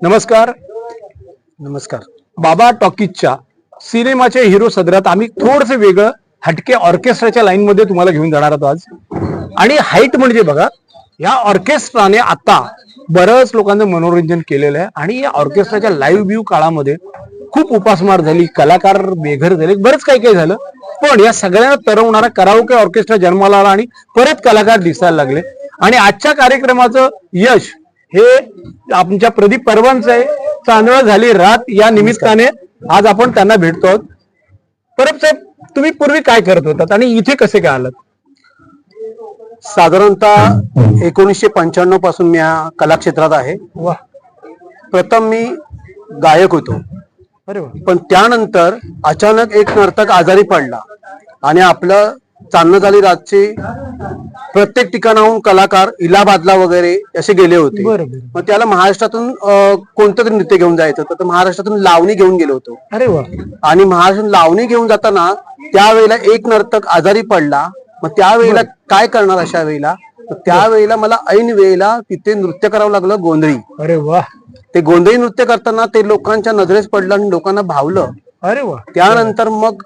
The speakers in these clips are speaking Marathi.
नमस्कार. नमस्कार. बाबा टॉकीजच्या सिनेमाचे हिरो सदरात आम्ही थोडस वेगळं हटके ऑर्केस्ट्राच्या लाईन मध्ये तुम्हाला घेऊन जाणार आहोत आज. आणि हाईट म्हणजे बघा या ऑर्केस्ट्राने आता बरंच लोकांचं मनोरंजन केलेलं आहे. आणि या ऑर्केस्ट्राच्या लाईव्ह व्ह्यू काळामध्ये खूप उपासमार झाली कलाकार बेघर झाले बरंच काही काही झालं. पण या सगळ्यांना तरवणारा कराओके ऑर्केस्ट्रा जन्माला आला आणि परत कलाकार दिसायला लागले. आणि आजच्या कार्यक्रमाचं यश हे आमच्या प्रदीप परवांचं आहे. चांदळ झाली रात या निमित्ताने आज आपण त्यांना भेटतो आहोत. परब साहेब तुम्ही पूर्वी काय करत होतात आणि इथे कसे काय आलात? साधारणतः एकोणीसशे पंच्याण्णवपासून मी या कलाक्षेत्रात आहे. प्रथम मी गायक होतो. पण त्यानंतर अचानक एक नर्तक आजारी पडला आणि आपलं चांदणं झाली रातचे. प्रत्येक ठिकाणाहून कलाकार इलाहाबादला वगैरे असे गेले होते. मग त्याला महाराष्ट्रातून अं, कोणतं तरी नृत्य घेऊन जायचं होतं. तर महाराष्ट्रातून लावणी घेऊन गेलो होतो. अरे वा. आणि महाराष्ट्रातून लावणी घेऊन जाताना त्यावेळेला एक नर्तक आजारी पडला. मग त्यावेळेला काय करणार अशा वेळेला? तर त्यावेळेला मला ऐन वेळेला तिथे नृत्य करावं लागलं गोंधळी. अरे वा. ते गोंधळी नृत्य करताना ते लोकांच्या नजरेस पडलं आणि लोकांना भावलं. अरे वा. त्यानंतर मग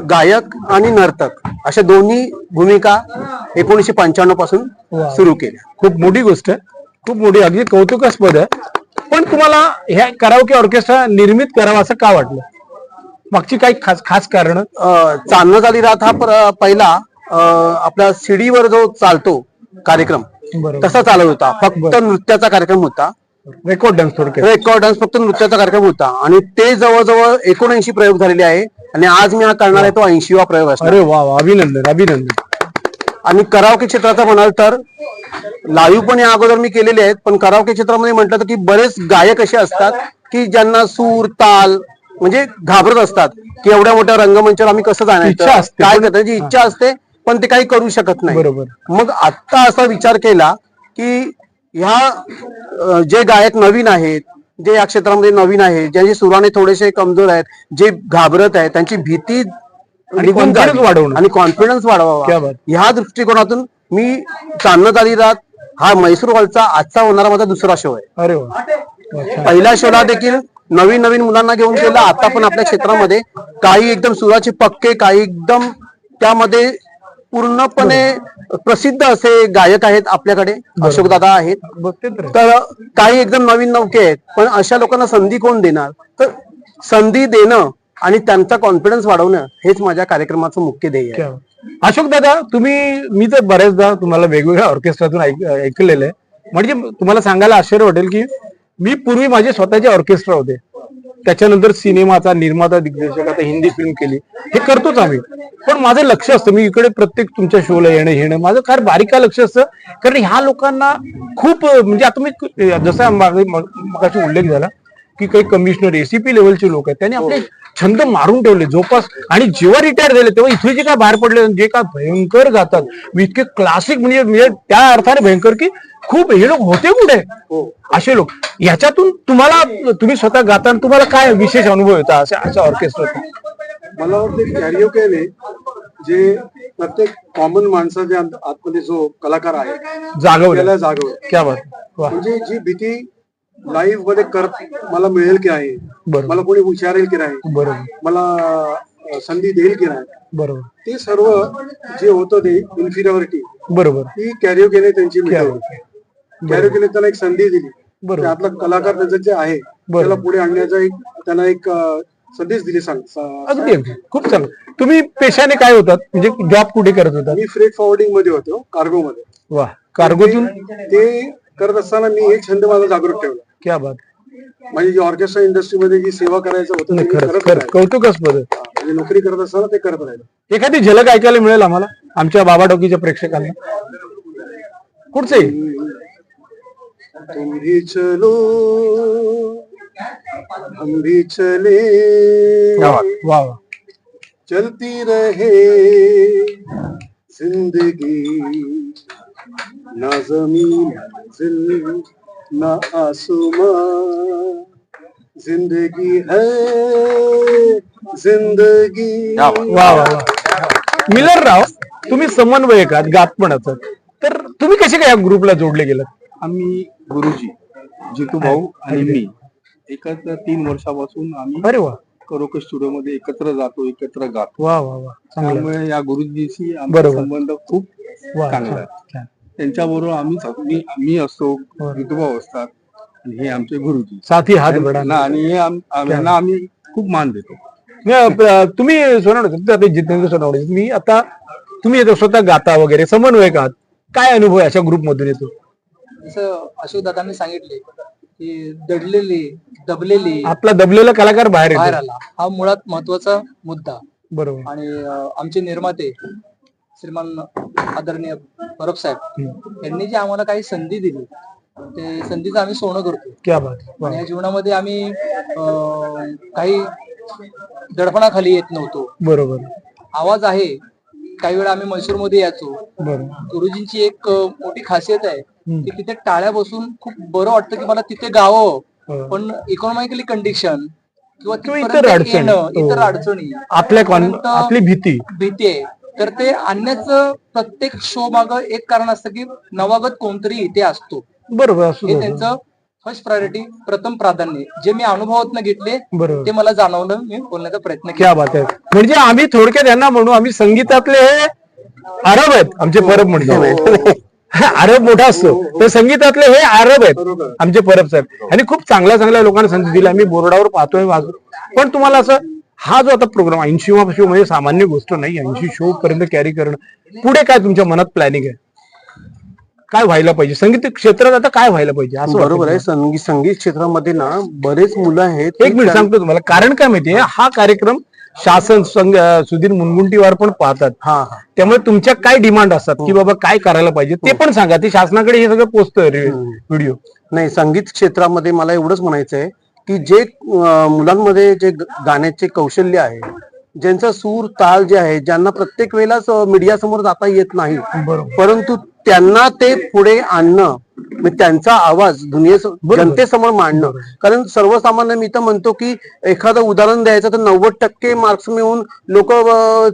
गायक आणि नर्तक अशा दोन्ही भूमिका एकोणीशे पंच्याण्णवपासून वा. सुरू केल्या. खूप मोठी गोष्ट आहे. खूप मोठी अगदी कौतुकास्पद आहे. पण तुम्हाला ह्या कराओके ऑर्केस्ट्रा निर्मित करावा असं का वाटलं? मागची काही खास खास कारण? अं, चांदणं झाली रात हा प्र- पहिला अं, आपल्या सीडीवर जो चालतो कार्यक्रम बरोबर. तसा चालत होता. फक्त नृत्याचा कार्यक्रम होता. रेकॉर्ड डान्स थोडक्यात. रेकॉर्ड डान्स फक्त नृत्याचा कार्यक्रम होता. आणि ते जवळजवळ एकोणऐंशी प्रयोग झालेले आहे. आणि आज मी हा करणार आहे तो ऐंशीवा प्रयोग असणार. अरे वा वा अभिनंदन अभिनंदन. आणि करावके क्षेत्राचा म्हणाल तर लाईव्ह पण या अगोदर मी केलेले आहेत पण करावके क्षेत्रामध्ये म्हटलं तर की बरेच गायक असे असतात की ज्यांना सूर ताल म्हणजे घाबरत असतात. की एवढ्या मोठ्या रंगमंचावर आम्ही कसं असते. काय करतात? इच्छा असते पण ते काही करू शकत नाही. बरोबर. मग आता असा विचार केला की ह्या अं, जे गायक नवीन आहेत जे या क्षेत्रामध्ये नवीन आहेत ज्यांचे सुराने थोडेसे कमजोर आहेत जे घाबरत आहेत त्यांची भीती निघून वाढवणं. आणि कॉन्फिडन्स वाढवावा बात. ह्या दृष्टिकोनातून मी चांदण्यात आली रात हा म्हैसूर हॉलचा आजचा होणारा माझा दुसरा शो आहे अरे. पहिल्या शोला देखील नवीन नवीन मुलांना घेऊन गेला आता पण आपल्या क्षेत्रामध्ये काही एकदम सुराचे पक्के काही एकदम त्यामध्ये पूर्णपणे प्रसिद्ध असे गायक आहेत आपल्याकडे अशोक दादा आहेत. तर. काही एकदम नवीन नौके आहेत पण अशा लोकांना संधी कोण देणार? तर संधी देणं आणि त्यांचा कॉन्फिडन्स वाढवणं हेच माझ्या कार्यक्रमाचं मुख्य ध्येय आहे. अशोक दादा तुम्ही मी तर बऱ्याचदा तुम्हाला वेगवेगळ्या ऑर्केस्ट्रातून ऐक- ऐकलेलं आहे. म्हणजे तुम्हाला सांगायला आश्चर्य वाटेल की मी पूर्वी माझे स्वतःचे ऑर्केस्ट्रा होते. त्याच्यानंतर सिनेमाचा निर्माता दिग्दर्शक आता हिंदी फिल्म केली हे करतोच आम्ही. पण माझं लक्ष असतं मी इकडे प्रत्येक तुमच्या शोला येणं येणं माझं फार बारीका लक्ष असतं. कारण ह्या लोकांना खूप म्हणजे आता मी जसा मगाशी उल्लेख झाला की काही कमिशनर एसीपी लेवलचे लोक आहेत त्यांनी आपले छंद मारून ठेवले जोपास आणि जेव्हा रिटायर झाले तेव्हा इथे जे काय बाहेर पडले जे काय भयंकर गातात इतके क्लासिक म्हणजे म्हणजे त्या अर्थाने भयंकर की खूप हे लोक होते कुठे? असे लोक. ह्याच्यातून तुम्हाला तुम्ही स्वतः गाताना तुम्हाला काय विशेष अनुभव येतात अशा अशा ऑर्केस्ट्राचा मला वाटते कॅरिओकेने जे प्रत्येक कॉमन माणसाच्या आत- आतमध्ये जो कलाकार आहे जागवलं. जागवलं. म्हणजे जी भीती लाईव्हमध्ये करत मला मिळेल की आहे बरोबर. मला कोणी विचारेल की नाही? बरोबर. मला संधी देईल की नाही? बरोबर. ते सर्व जे होतं ते इन्फिरियरिटी बरोबर. ती कॅरिओकेने त्यांची मिटवली कॅरिओकेने त्याला एक संधी दिली. त्यातला कलाकार त्याचं जे आहे त्याला पुढे आणण्याचा एक त्यांना एक संदेश दिली सांग अगदी अगदी. खूप चांगलं तुम्ही पेशाने काय होतात? म्हणजे जॉब कुठे करत होतात? मी फ्रेट फॉरवर्डिंगमध्ये होतो कार्गो मध्ये. वा कार्गोतून ते करत असताना मी एक छंद माझा जागृत ठेवला. क्या बात? म्हणजे जी ऑर्केस्ट्रा इंडस्ट्रीमध्ये जी सेवा करायचं होतं ते नाही मी खरंच करत खरंच राहिलो. कौतुकास्पद. आहे. म्हणजे नोकरी करत असताना ते करत राहिलो. एखादी झलक ऐकायला मिळेल आम्हाला आमच्या बाबा डॉकीच्या प्रेक्षकांना. कुठचे? तुम भी चलो हम भी चले. वा वा वा. चलती रहे जिंदगी ना जमीन ना आसमां। जिंदगी है जिंदगी। वा वा वा मिलर राव तुम्ही समन्वयक आहात गात पण आहात. तर तुम्ही कसे काय या ग्रुपला जोडले गेलात? आम्ही गुरुजी जितू भाऊ आणि मी. एकत्र तीन वर्षापासून आम्ही अरे वा. करोके स्टुडिओ मध्ये एकत्र जातो एकत्र गातो. वा वा वा. चांगलं. त्यामुळे या गुरुजीशी आमचा बरोबर. संबंध खूप वा चांगला छान, आहे. छान. त्यांच्याबरोबर आम्ही मी मी असतो हो. जितू भाऊ असतात. आणि हे आमचे गुरुजी. साथी हात बडा ना आणि हे आम- आम- यांना आम्ही खूप मान देतो. तुम्ही सोनवणे आता जितेंद्र सोनवणे मी आता तुम्ही येतो स्वतः गाता वगैरे समन्वयक आहात. काय अनुभव आहे अशा ग्रुप मधून येतो? जसं अशोक दादांनी सांगितले की दडलेली दबलेली आपला दबलेला कलाकार बाहेर बाहेर येतो आला. हा मुळात महत्त्वाचा मुद्दा. बरोबर. आणि अं, आमचे निर्माते श्रीमान आदरणीय परब साहेब यांनी जी आम्हाला काही संधी दिली ते संधीचं आम्ही सोनं करतो क्या बात वा. आणि या जीवनामध्ये आम्ही अं, काही दडपणाखाली येत नव्हतो. बरोबर. आवाज आहे काही वेळा आम्ही मैसूरमध्ये यायचो. बरोबर. गुरुजींची एक अं, मोठी खासियत आहे की तिथे टाळ्या बसून खूप बरं वाटतं की मला तिथे गावं हो. पण इकॉनॉमिकली कंडिशन किंवा किंवा तिथपर्यंत इतर अडचणी. येणं, हो. इतर अडचणी. आपल्या कॉन आपली भीती. भीती आहे. तर ते आणण्याचं प्रत्येक शो माग एक कारण असतं की नवागत कोणतरी इथे असतो. बरोबर हे. त्यांचं फर्स्ट प्रायोरिटी प्रथम प्राधान्य. जे मी अनुभवातनं घेतले बरोबर. ते मला जाणवलं मी बोलण्याचा प्रयत्न केला. क्या बात आहे. म्हणजे आम्ही थोडक्यात यांना म्हणू आम्ही संगीतातले हे अरब आहेत. आमचे परब म्हणजे अरब मोठा असतो. तर संगीतातले हे अरब आहेत आमचे परब साहेब. आणि खूप चांगल्या चांगल्या लोकांना संधी दिली. आम्ही बोर्डावर पाहतोय वाजू पण तुम्हाला असं हा जो आता प्रोग्राम ऐंशी शो म्हणजे सामान्य गोष्ट नाही ऐंशी शो पर्यंत कॅरी करणं. पुढे काय तुमच्या मनात प्लॅनिंग आहे? काय व्हायला पाहिजे? संगीत क्षेत्रात आता काय व्हायला पाहिजे? असं बरोबर आहे. संगीत संगीत क्षेत्रामध्ये ना बरेच मुलं आहेत एक मिनिट सांगतो तुम्हाला. कारण काय माहितीये हा कार्यक्रम शासन सुधीर मुनगुंटीवार पण पाहतात. हा हा. त्यामुळे तुमच्या काय डिमांड असतात? की बाबा काय करायला पाहिजे? ते पण सांगा. ते शासनाकडे हे सगळं पोहोचतं व्हिडिओ नाही संगीत क्षेत्रामध्ये मला एवढंच म्हणायचं आहे की जे मुलांमध्ये जे गाण्याचे कौशल्य आहे ज्यांचा सूर ताल जे आहे ज्यांना प्रत्येक वेळेलाच मीडिया समोर जाता येत नाही. परंतु त्यांना ते पुढे आणणं म्हणजे त्यांचा आवाज दुनिये जनतेसमोर मांडणं. कारण सर्वसामान्य मी तर म्हणतो की एखादं उदाहरण द्यायचं तर नव्वद टक्के मार्क्स मिळून लोक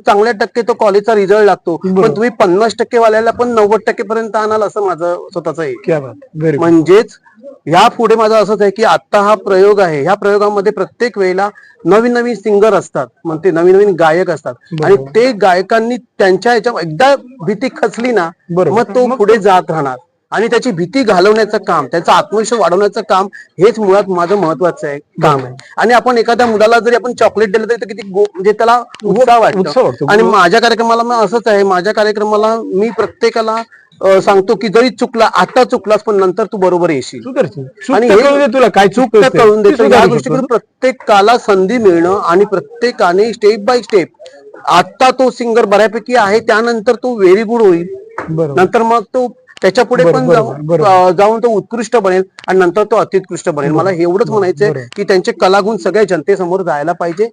चांगल्या टक्के तो कॉलेजचा रिझल्ट लागतो. पण तुम्ही पन्नास टक्के वाल्याला पण नव्वद टक्के पर्यंत आणाल असं माझं स्वतःच आहे म्हणजेच या पुढे माझं असंच आहे की आता हा प्रयोग आहे. ह्या प्रयोगामध्ये प्रत्येक वेळेला नवीन नवीन सिंगर असतात. मग ते नवीन नवीन गायक असतात. आणि ते गायकांनी त्यांच्या ह्याच्या एकदा भीती खचली ना. मग तो पुढे जात राहणार. आणि त्याची भीती घालवण्याचं काम त्याचा आत्मविश्वास वाढवण्याचं काम हेच मुळात माझं महत्वाचं आहे. काम आहे. आणि आपण एखाद्या मुलाला जरी आपण चॉकलेट दिलं तरी किती म्हणजे त्याला उत्साह वाटतो. आणि माझ्या कार्यक्रमाला मग असंच आहे. माझ्या कार्यक्रमाला मी प्रत्येकाला सांगतो की जरी चुकला आता चुकलास पण नंतर तू बरोबर येशील. आणि हे- तुला काय चूक. कळून देतो. या सुधारू गोष्टीकडे शकतो. प्रत्येकाला संधी मिळणं आणि प्रत्येकाने स्टेप बाय स्टेप आता तो सिंगर बऱ्यापैकी आहे त्यानंतर तो व्हेरी गुड होईल. नंतर मग तो त्याच्या पुढे पण जाऊन तो उत्कृष्ट बनेल आणि नंतर तो अत्युत्कृष्ट बनेल. मला एवढंच म्हणायचंय. की त्यांचे कलागुण सगळ्या जनतेसमोर जायला पाहिजे.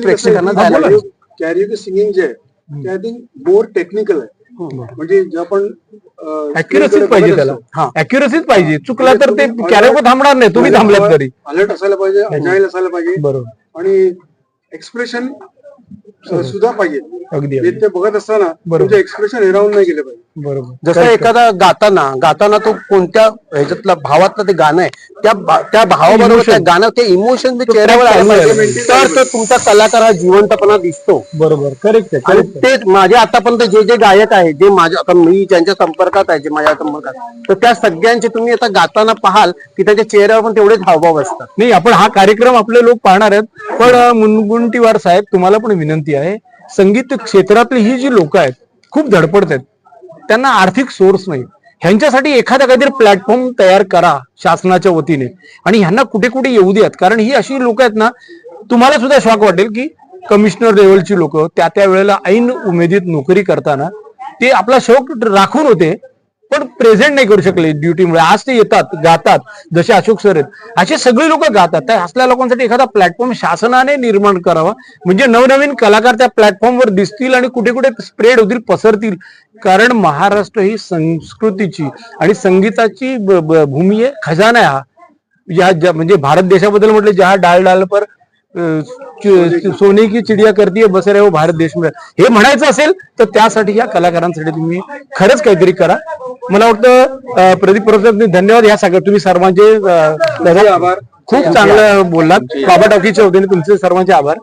प्रेक्षकांना जायला पाहिजे. कॅरी सिंगिंग जे आहे आय थिंक मोर टेक्निकल आहे. म्हणजे जे आपण अॅक्युरसीच पाहिजे त्याला. हा. अॅक्युरसीच पाहिजे. चुकला तर ते तुम्ही कॅरेको थांबणार नाही. तुम्ही थांबलात तरी अलर्ट असायला पाहिजे अजाईल असायला पाहिजे. बरोबर. आणि एक्सप्रेशन सुद्धा पाहिजे. अगदी. ते बघत असताना बरोबर. तुमचे एक्सप्रेशन हेरावून नाही गेले पाहिजे. बरोबर. जसं एखादा गाताना गाताना तो कोणत्या ह्याच्यातला भावातलं ते गाणं आहे त्या त्या भावाबरोबर त्या गाणं ते इमोशन ते चेहऱ्यावर आलं. पाहिजे तर तो तुमचा कलाकार हा जिवंतपणा दिसतो. बरोबर. करेक्ट आणि. तेच माझे आतापर्यंत जे जे गायक आहे जे माझ्या आता मी ज्यांच्या संपर्कात आहे जे माझ्या संपर्कात तर त्या सगळ्यांचे तुम्ही आता गाताना पाहाल की त्यांच्या चेहऱ्यावर पण तेवढेच हावभाव असतात. नाही आपण हा कार्यक्रम आपले लोक पाहणार आहेत पण मुनगुंटीवार साहेब तुम्हाला पण विनंती आहे संगीत क्षेत्रातली ही जी लोक आहेत खूप धडपडत आहेत. त्यांना आर्थिक सोर्स नाही ह्यांच्यासाठी एखादा काहीतरी प्लॅटफॉर्म तयार करा शासनाच्या वतीने. आणि ह्यांना कुठे कुठे येऊ द्यात कारण ही अशी लोक आहेत ना तुम्हाला सुद्धा शॉक वाटेल की कमिशनर लेवलची लोक त्या त्या वेळेला ऐन उमेदीत नोकरी करताना ते आपला शौक राखून होते. पण प्रेझेंट नाही करू शकले ड्युटीमुळे आज ते येतात गातात जसे अशोक सर आहेत. असे सगळे लोक गातात. त्या असल्या लोकांसाठी एखादा प्लॅटफॉर्म शासनाने निर्माण करावा. म्हणजे नवनवीन कलाकार त्या प्लॅटफॉर्मवर दिसतील आणि कुठे कुठे स्प्रेड होतील पसरतील. कारण महाराष्ट्र ही संस्कृतीची आणि संगीताची भूमी आहे खजाना आहे हा. या ज्या- म्हणजे भारत देशाबद्दल म्हटलं जहा डाळ डाल पर सोने की चिडिया करती बस रहे हो भारत देश में. हे म्हणायचं असेल तर त्यासाठी या कलाकारांसाठी तुम्ही खरंच काहीतरी करा. मला वाटतं प्रदीप परब धन्यवाद या सगळ्या तुम्ही सर्वांचे आभार. खूप चांगलं बोललात. बाबा टॉकीच्या वतीने तुमचे सर्वांचे आभार.